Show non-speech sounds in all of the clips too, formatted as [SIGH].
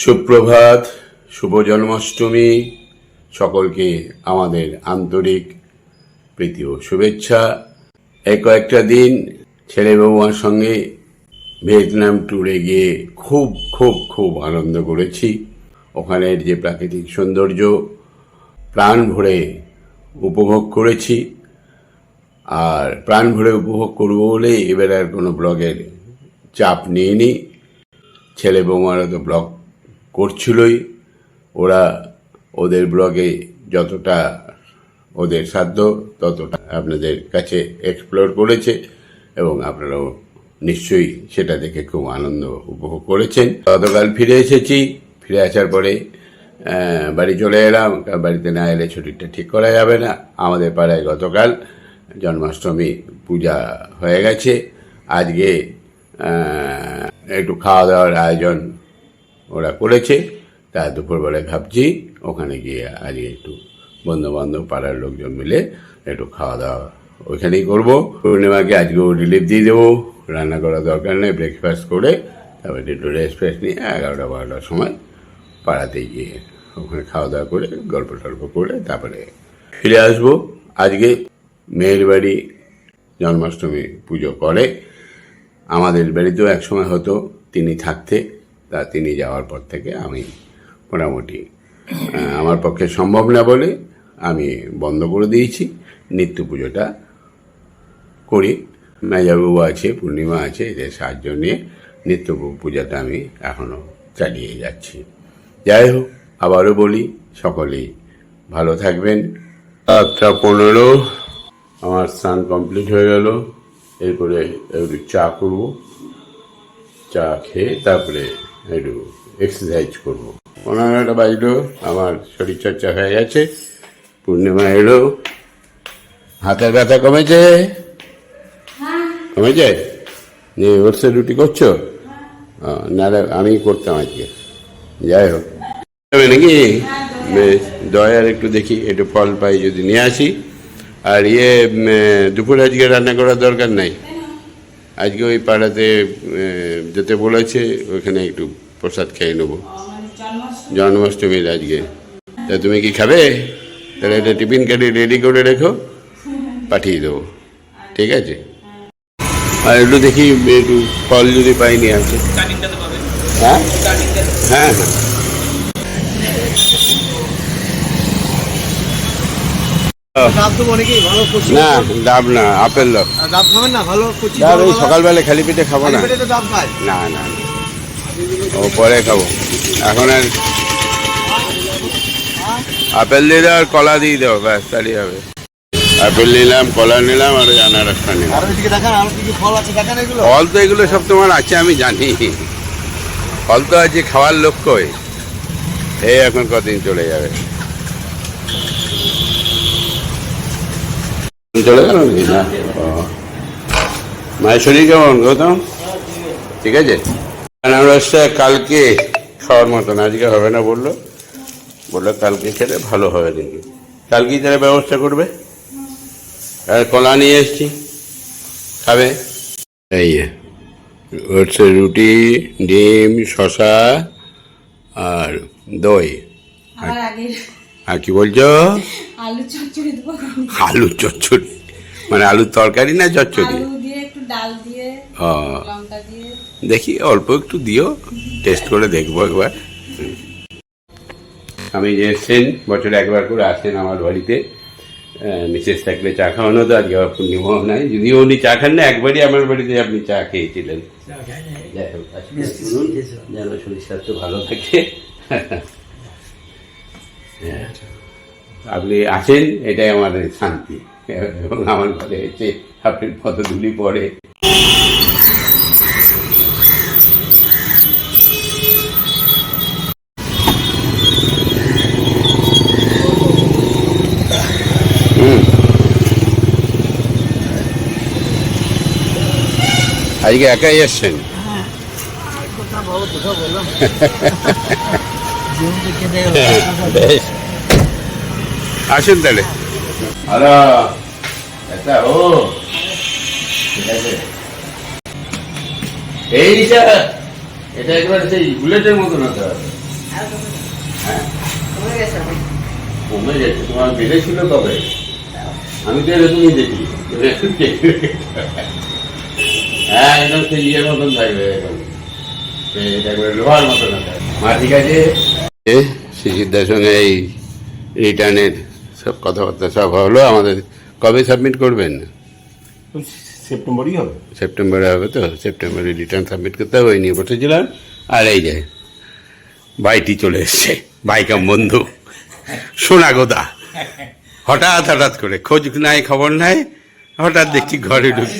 সুপ্রভাত, শুভ জন্মাষ্টমী। সকলকে আমাদের আন্তরিক প্রীতি ও শুভেচ্ছা। এই কয়েকটা দিন ছেলে বৌমার সঙ্গে ভিয়েতনাম ট্যুরে গিয়ে খুব খুব খুব আনন্দ করেছি। ওখানের যে প্রাকৃতিক সৌন্দর্য, প্রাণ ভরে উপভোগ করেছি। আর প্রাণ ভরে উপভোগ করব বলেই এবার আর কোনো ব্লগের চাপ নিইনি। ছেলে বৌমারা তো ব্লগ করছিলই, ওরা ওদের ব্লগে যতটা ওদের সাধ্য ততটা আপনাদের কাছে এক্সপ্লোর করেছে এবং আপনারাও নিশ্চয়ই সেটা দেখে খুব আনন্দ উপভোগ করেছেন। গতকাল ফিরে এসেছি, ফিরে আসার পরে বাড়ি চলে এলাম বাড়িতে না এলে ছুটিটা ঠিক করা যাবে না। আমাদের পাড়ায় গতকাল জন্মাষ্টমী পূজা হয়ে গেছে। আজকে একটু খাওয়া দাওয়ার আয়োজন ওরা করেছে। তা দুপুরবেলায় ভাবছি ওখানে গিয়ে আজকে একটু বন্ধু বান্ধব পাড়ার লোকজন মিলে একটু খাওয়া দাওয়া ওইখানেই করব। পূর্ণিমাকে আজকেও রিলিফ দিয়ে দেবো। রান্না করার দরকার নেই ব্রেকফাস্ট করে তারপরে একটু রেস্ট ফ্রেস্ট নিয়ে এগারোটা বারোটার সময় পাড়াতে গিয়ে ওখানে খাওয়া দাওয়া করে, গল্প টল্প করে তারপরে ফিরে আসব। আজকে মেয়ের বাড়ি জন্মাষ্টমী পুজো করে। আমাদের বাড়িতেও একসময় হতো, তিনি থাকতে। তা তিনি যাওয়ার পর থেকে আমি মোটামুটি আমার পক্ষে সম্ভব না বলে আমি বন্ধ করে দিয়েছি। নিত্য পুজোটা করি। মেজাবাবু আছে, পূর্ণিমা আছে, এদের সাহায্য নিয়ে নিত্য পূজাটা আমি এখনও চালিয়ে যাচ্ছি। যাই হোক, আবারও বলি, সকলেই ভালো থাকবেন। আটটা পনেরো, আমার স্নান কমপ্লিট হয়ে গেল। এরপরে একটু চা করব। চা খেয়ে তারপরে একটু এক্সারসাইজ করব। পনেরোটা বাজলো, আমার শরীরচর্চা হয়ে গেছে, পূর্ণিমা এলো। হাতের ব্যথা কমেছে? কমেছে? নিয়ে ওটসে রুটি করছ? নাহলে আমি করতাম আজকে। যাই হোক। নাকি? বেশ, দয়ার একটু দেখি, একটু ফল পাই যদি নিয়ে আসি। আর ইয়ে দুপুরে আজকে রান্না করার দরকার নাই। আজকে ওই পাড়াতে যেতে বলেছে ওইখানে একটু প্রসাদ খেয়ে নেব। জন্মাষ্টমীর আজকে। তা তুমি কি খাবে? তাহলে একটা টিফিন কাটি রেডি করে রেখো পাঠিয়ে দেবো। ঠিক আছে? আর একটু দেখি একটু ফল যদি পাইনি আছে। হ্যাঁ? হ্যাঁ হ্যাঁ। না ডাব না আপেল দাও আর ডাব খাবেন না ভালো ডাব এই সকালবেলা খালি পেটে খাব না। না না। ও পরে খাব। এখন আর আপেল দিয়ে দাও আর কলা দিয়ে দাও ব্যাস তাহলেই হবে। আপেল নিলাম কলা নিলাম আর আনারসটা নিলাম। ফল তো এগুলো সব তোমার আছে আমি জানি। ফল তো আছে খাওয়ার লক্ষ্যই এই এখন কদিন চলে যাবে। চলে গেল নাকি? না। মায়ের শরীর কেমন? গৌতম? ঠিক আছে। আনারসটা কালকে খাওয়ার মতন। আজকে হবে না বলল। বলল কালকে খেলে ভালো হবে নাকি কালকেই তারা ব্যবস্থা করবে? আর কলা নিয়ে এসছি। খাবে? এই হচ্ছে রুটি, ডিম শশা আর দই। আগে আর কি বলছো? আলু চচ্চড়ি দেবো। আলুর চচ্চড়ি? মানে আলুর তরকারি না চচ্চড়ি? আলু দিয়ে একটু ডাল দিয়ে ও। লঙ্কা দিয়ে। দেখি অল্প একটু দিও। টেস্ট করে দেখব একবার। আমি যে এসছেন বছরে একবার করে আসেন আমার বাড়িতে। মিসেস থাকলে চা খাওয়ানো তো আজকে আবার পূর্ণিমাও নাই। যদিও উনি চা খান না একবারই আমার বাড়িতে আপনি চা খেয়েছিলেন। যাই হোক আজকে যেন শরীর স্বাস্থ্য ভালো থাকে। আপনি আছেন এটাই আমার শান্তি। এবং আমার ঘরে এসে আপনি পদধূলি পড়ে। হুম। আজকে একাই এসছেন? [LAUGHS] বেশ। আসুন তাহলে। হ্যালো এটা ও ঠিক আছে। এই এটা একবার সেই বুলেটের মতন হতে হবে। হ্যাঁ কমে গেছে। তোমার বেড়েছিল কবে? আমি তো এরকমই দেখি। হ্যাঁ একদম সেই ইয়ের মতন থাকবে এখন লোহার মতন থাকবে মা ঠিক আছে সঙ্গে এই রিটার্নের সব কথাবার্তা সব হলো আমাদের কবে সাবমিট করবেন? সেপ্টেম্বরই হবে। সেপ্টেম্বরে হবে তো সেপ্টেম্বরে রিটার্ন সাবমিট করতে হবে ওই নিয়ে বসেছিলাম আর এই যে ভাইটি চলে এসছে ভাইকাম বন্ধু সোনা গোদা। হঠাৎ হঠাৎ করে খোঁজ নাই খবর নাই হঠাৎ দেখছি ঘরে ঢুকি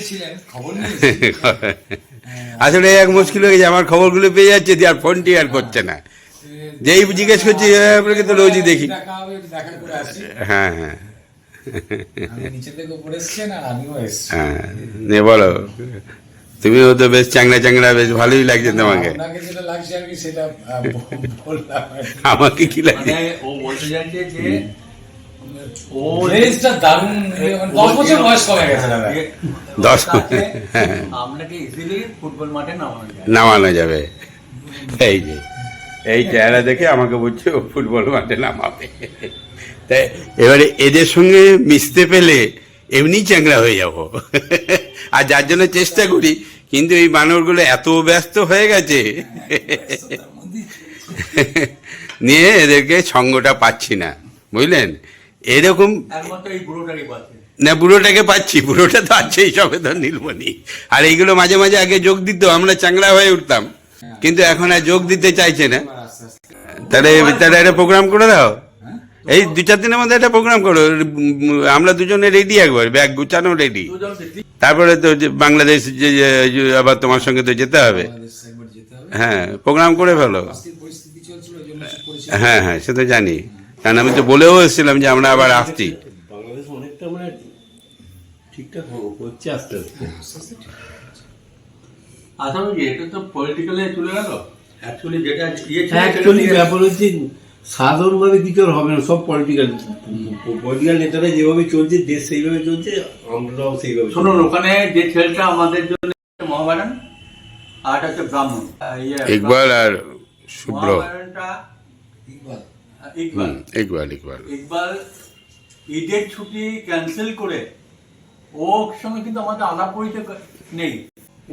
আসলে এক মুশকিল হয়ে গেছে আমার খবরগুলো পেয়ে যাচ্ছে দিয়ে আর ফোনটি আর করছে না। যেই জিজ্ঞেস করছি "হ্যাঁ, আপনাকে তো রোজই দেখি। হ্যাঁ হ্যাঁ। আমি নিচে থেকে উপরে এসছেন আর আমিও এসছি। হ্যাঁ বলো। তুমিও তো বেশ চ্যাংড়া চ্যাংড়া বেশ ভালোই লাগছে তোমাকে। আমাকে কি লাগছে? মানে ও বলতে চাইছে যে ও ড্রেসটা দারুণ মানে হ্যাঁ আপনাকে ইজিলি ফুটবল মাঠে নামানো যায় নামানো যাবে। এই যে। এই চেহারা দেখে আমাকে বলছে ও ফুটবল মাঠে নামাবে। তাই এবারে এদের সঙ্গে মিশতে পেলে এমনি চ্যাংরা হয়ে যাব। আর যার জন্য চেষ্টা করি কিন্তু এই বানরগুলো এত ব্যস্ত হয়ে গেছে। নিয়ে এদেরকে সঙ্গটা পাচ্ছি না বুঝলেন? এরকম না বুড়োটাকে পাচ্ছি বুড়োটা তো আছেই সবে তো নীলমণি। আর এইগুলো মাঝে মাঝে আগে যোগ দিত আমরা চাংড়া হয়ে উঠতাম। কিন্তু এখন আর যোগ দিতে চাইছে না। তাহলে তাহলে একটা প্রোগ্রাম করে দাও। এই দু চার দিনের মধ্যে একটা প্রোগ্রাম করো। আমরা দুজনে রেডি একবার, ব্যাগ গুছানো রেডি তারপরে তো বাংলাদেশ যে আবার তোমার সঙ্গে তো যেতে হবে। হ্যাঁ প্রোগ্রাম করে ফেলো। হ্যাঁ হ্যাঁ সে তো জানি। কারণ আমি তো বলেও এসেছিলাম যে আমরা আবার আসছি। মানে ঠিকঠাক হচ্ছে আস্তে আস্তে। আসলে কি? এটা তো পলিটিক্যালে চলে গেল? অ্যাকচুয়ালি যেটা ইয়ে অ্যাকচুয়ালি ব্যাপার হচ্ছে সাধারণভাবে কিছু আর হবে না সব পলিটিক্যাল পলিটিক্যাল নেতারা যেভাবে চলছে দেশ সেইভাবে চলছে আমরাও সেইভাবে শুনুন ওখানে যে ছেলেটা আমাদের জন্য মহাবারণ আর একটা হচ্ছে ব্রাহ্মণ। ইয়ে, ইকবাল আর শুভ্র। ইকবাল। ইকবাল। ইকবাল ঈদের ছুটি ক্যান্সেল করে ও সঙ্গে কিন্তু আমাদের আলাপ পরিচয় নেই।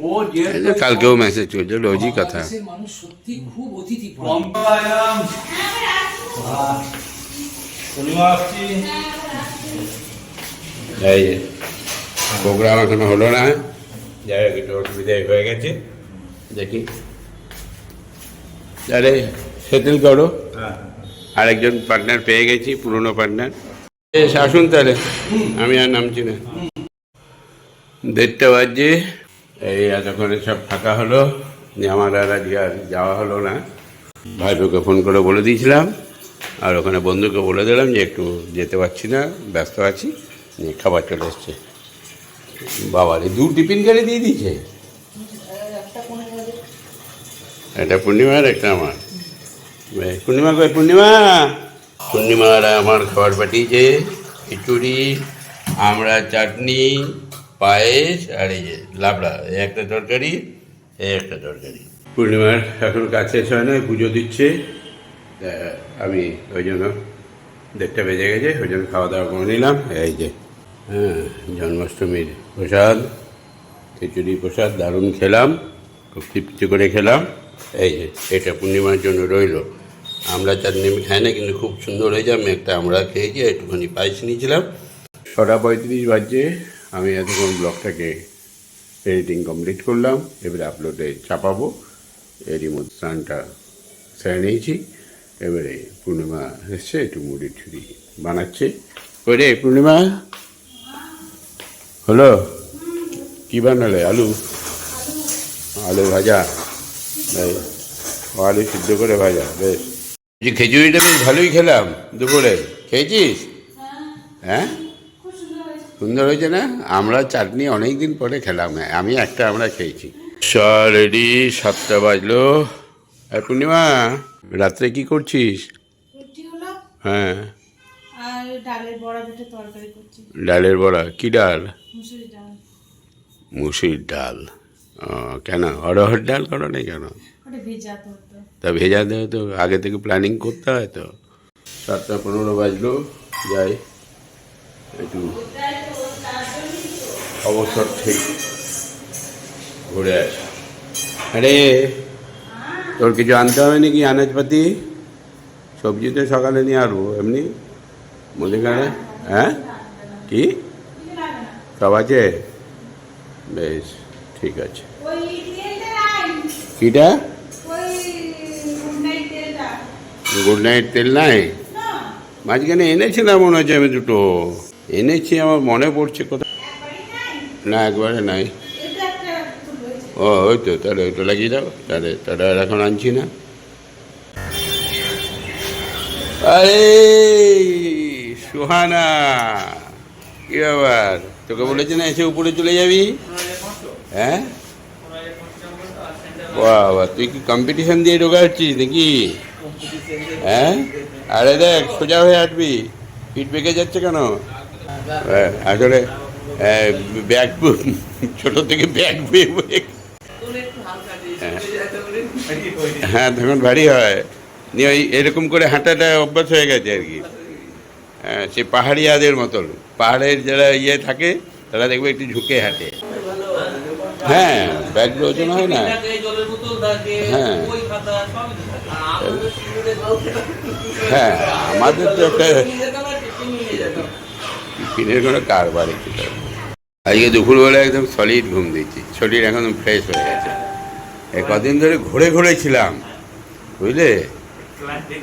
ও যে কালকেও মেসেজ চলছে রোজই কথা। মানুষ সত্যি খুব অতিথি কম এই প্রোগ্রাম এখনও হলো না। যাই হোক একটু অসুবিধাই হয়ে গেছে। দেখি। আরে সেটেল করো। আরেকজন পার্টনার পেয়ে গেছি পুরনো পার্টনার বেশ আসুন তাহলে। আমি আর নামছি না। দেড়টা বাজছে এই এতক্ষণে সব ফাঁকা হলো আমার আর আর যাওয়া হলো না। ভাইপোকে ফোন করে বলে দিয়েছিলাম, আর ওখানে বন্ধুকে বলে দিলাম যে একটু যেতে পারছি না, ব্যস্ত আছি, নিয়ে খাবার চলে এসছে। বাবারে দু টিফিন গাড়ি দিয়ে দিয়েছে? একটা পূর্ণিমার একটা আমার। পূর্ণিমা কই পূর্ণিমা? পূর্ণিমার আমার খাবার পাঠিয়েছে, খিচুড়ি আমরা চাটনি পায়েস আর এই যে লাবড়া একটা তরকারি, এই একটা তরকারি। পূর্ণিমার এখন কাজ শেষ হয় না পুজো দিচ্ছে। আমি ওই জন্য দেড়টা বেজে গেছে, ওই জন্য খাওয়া দাওয়া করে নিলাম। এই যে হ্যাঁ জন্মাষ্টমীর প্রসাদ, খিচুড়ি প্রসাদ, দারুণ খেলাম, খুব তৃপ্তি করে খেলাম। এই যে, এটা পূর্ণিমার জন্য রইল। আমরা চাটনি আমি খাই না, কিন্তু খুব সুন্দর হয়েছে আমি একটা আমরা খেয়েছি, একটুখানি পায়েস নিয়েছিলাম। ছটা পঁয়ত্রিশ বাজছে। আমি এতক্ষণ ব্লগটাকে এডিটিং কমপ্লিট করলাম, এবারে আপলোডে চাপাবো। এরই মধ্যে স্নানটা সেরে নিয়েছি। এবারে পূর্ণিমা এসছে, একটু মুড়ি ঠুড়ি বানাচ্ছে। ওই রে পূর্ণিমা, হলো? কী বানালে আলু? আলু ভাজা। ও আলু সিদ্ধ করে ভাজা, বেশ। খিচুড়িটা বেশ ভালোই খেলাম দুপুরে, খেয়েছিস? হ্যাঁ? সুন্দর হয়েছে না? আমরা চাটনি অনেক দিন পরে খেলাম হ্যাঁ, আমি একটা আমরা খেয়েছি। সব রেডি সাতটা বাজলো। আর পূর্ণিমা রাত্রে কি করছিস? হ্যাঁ। ডালের বড়া কি ডাল? মুসুরি ডাল। মুসুরির ডাল। ও, কেন? অরহর ডাল করো না কেন তা ভেজা দেওয়া তো আগে থেকে প্ল্যানিং করতে হয় তো। সাতটা পনেরো বাজলো যাই। একটু অবসর ঠিক ঘুরে আসি। আরে, তোর কিছু আনতে হবে নাকি আনাজপাতি? সবজি তো সকালে নিয়ে আসব, এমনি? মুদিখানে হ্যাঁ? কি? সব আছে? বেশ, ঠিক আছে। কিটা? গুড নাইট তেল নাই? মাঝখানে এনেছিলাম মনে হচ্ছে আমি দুটো। এনেছি, আমার মনে পড়ছে কোথায় না একবারে নাই। ও ওই তো তাহলে ওইটা লাগিয়ে দাও তাহলে তাহলে আর এখন আনছি না। আরে সুহানা কি ব্যাপার? তোকে বলেছে না এসে উপরে চলে যাবি? হ্যাঁ? বাবা তুই কি কম্পিটিশন দিয়ে ঢোকা হচ্ছিস নাকি? হ্যাঁ? আরে দেখ সোজা হয়ে আসবি পিঠ বেঁকে যাচ্ছে কেন? হ্যাঁ, আসলে ব্যাগ [LAUGHS] ছোট থেকে ব্যাগ বয়ে বয়ে হ্যাঁ। হ্যাঁ তখন ভারী হয়। নিয়ে ওই এরকম করে হাঁটাটা অভ্যাস হয়ে গেছে আর কি। হ্যাঁ সে পাহাড়িয়াদের মতন। পাহাড়ের যারা ইয়ে থাকে তারা দেখবে একটু ঝুঁকে হাঁটে। হ্যাঁ ব্যাগগুলো ওজন হয় না। হ্যাঁ। হ্যাঁ আমাদের তো একটা টিফিনের কোনো কারবার একটু আজকে দুপুরবেলা একদম সলিড ঘুম দিচ্ছি। শরীর একদম ফ্রেশ হয়ে গেছে। এই কদিন ধরে ঘুরে ঘুরে ছিলাম বুঝলে?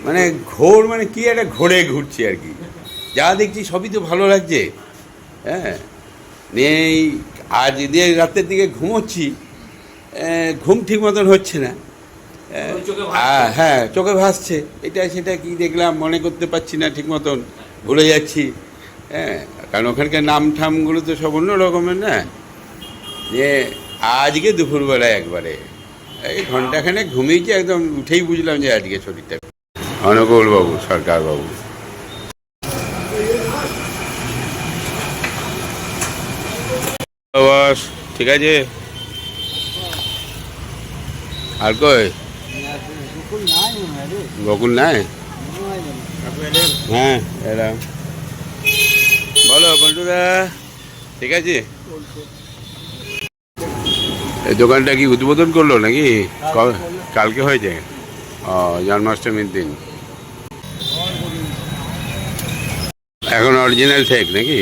মানে ঘোর মানে কি একটা ঘোরে ঘুরছি আর কি। যা দেখছি সবই তো ভালো লাগছে হ্যাঁ? নিয়ে এই আজ দিয়ে রাতের দিকে ঘুমোচ্ছি ঘুম ঠিক মতন হচ্ছে না। হ্যাঁ চোখে ভাসছে। এটা সেটা কি দেখলাম মনে করতে পারছি না ঠিক মতন। ভুলে যাচ্ছি হ্যাঁ? কারণ ওখানকার নাম ঠামগুলো তো সব অন্য রকমের না। যে আজকে দুপুরবেলায় একবারে। এই ঘন্টাখানে ঘুমিয়েছি একদম উঠেই বুঝলাম যে আজকে শরীরটা অনুকূল বাবু সরকার বাবু ঠিক আছে? আর কই? বকুল নাই? হ্যাঁ এলাম। বলো বন্ধুরা, ঠিক আছে? এই দোকানটা কি উদ্বোধন করল নাকি? কালকে হয়েছে? ও, জন্মাষ্টমীর দিন। এখন অরিজিনাল ঠেক নাকি?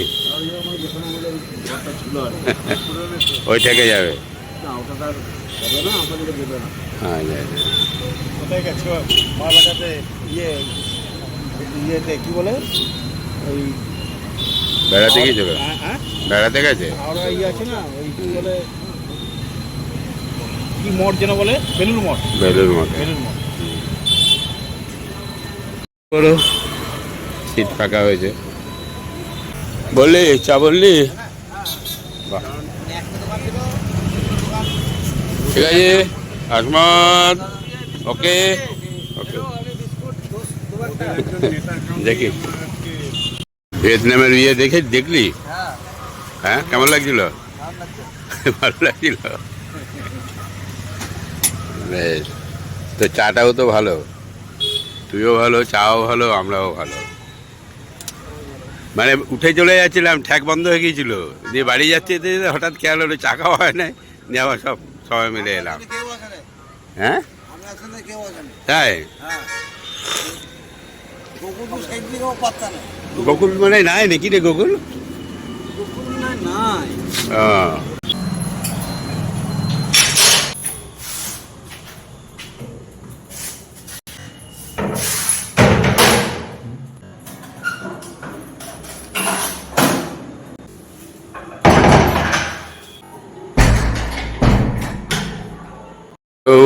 [LAUGHS] ওই থেকে যাবে। হ্যাঁ ইয়ে কি বলে? ওই বেড়াতে গিয়েছিল হ্যাঁ, হ্যাঁ। বেড়াতে গেছে? ইয়ে আছে না ওই কি বলে কি মঠ যেন বলে? বেলুর মঠ। বেলুর মতো বেলুর মঠ। করো সিট ফাঁকা হয়েছে। বললি চা বললি। ঠিক আছে আসমত ওকে। ওকে। দেখি। ভিয়েতনামের ইয়ে দেখে দেখলি? হ্যাঁ। কেমন লাগছিল? [LAUGHS] ভালো লাগছিল। বেশ। তো চাটাও তো ভালো। তুইও ভালো চাও ভালো আমরাও ভালো। মানে উঠে চলে যাচ্ছিলাম ঠ্যাক বন্ধ হয়ে গিয়েছিল। দিয়ে বাড়ি যাচ্ছে হঠাৎ খেয়াল হলো চা খাওয়া হয় না দিয়ে আবার সব সবাই মিলে এলাম। হ্যাঁ? তাই? হ্যাঁ। গোকুল মানে নাই নাকি রে গোকুল? ও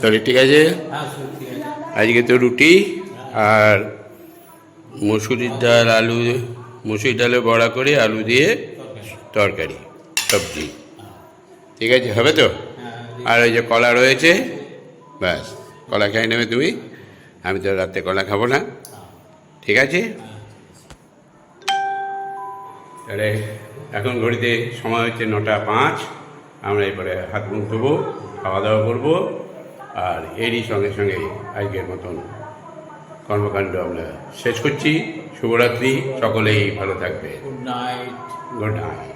শরীর ঠিক আছে। আজকে তো রুটি। আর মুসুরির ডাল, আলু, মুসুরির ডালে বড়া করে আলু দিয়ে তরকারি, সবজি। ঠিক আছে, হবে তো? আর ওই যে কলা রয়েছে, ব্যাস, কলা খেয়ে নেবে তুমি। আমি তো রাতে কলা খাব না। ঠিক আছে? তাহলে এখন ঘড়িতে সময় হচ্ছে নটা পাঁচ। আমরা এরপরে হাত মুখ ধোবো, খাওয়া দাওয়া করব। আর এরই সঙ্গে সঙ্গে আজকের মতন কর্মকাণ্ড আমরা শেষ করছি। শুভরাত্রি সকলেই ভালো থাকবে গুড নাইট গুড নাইট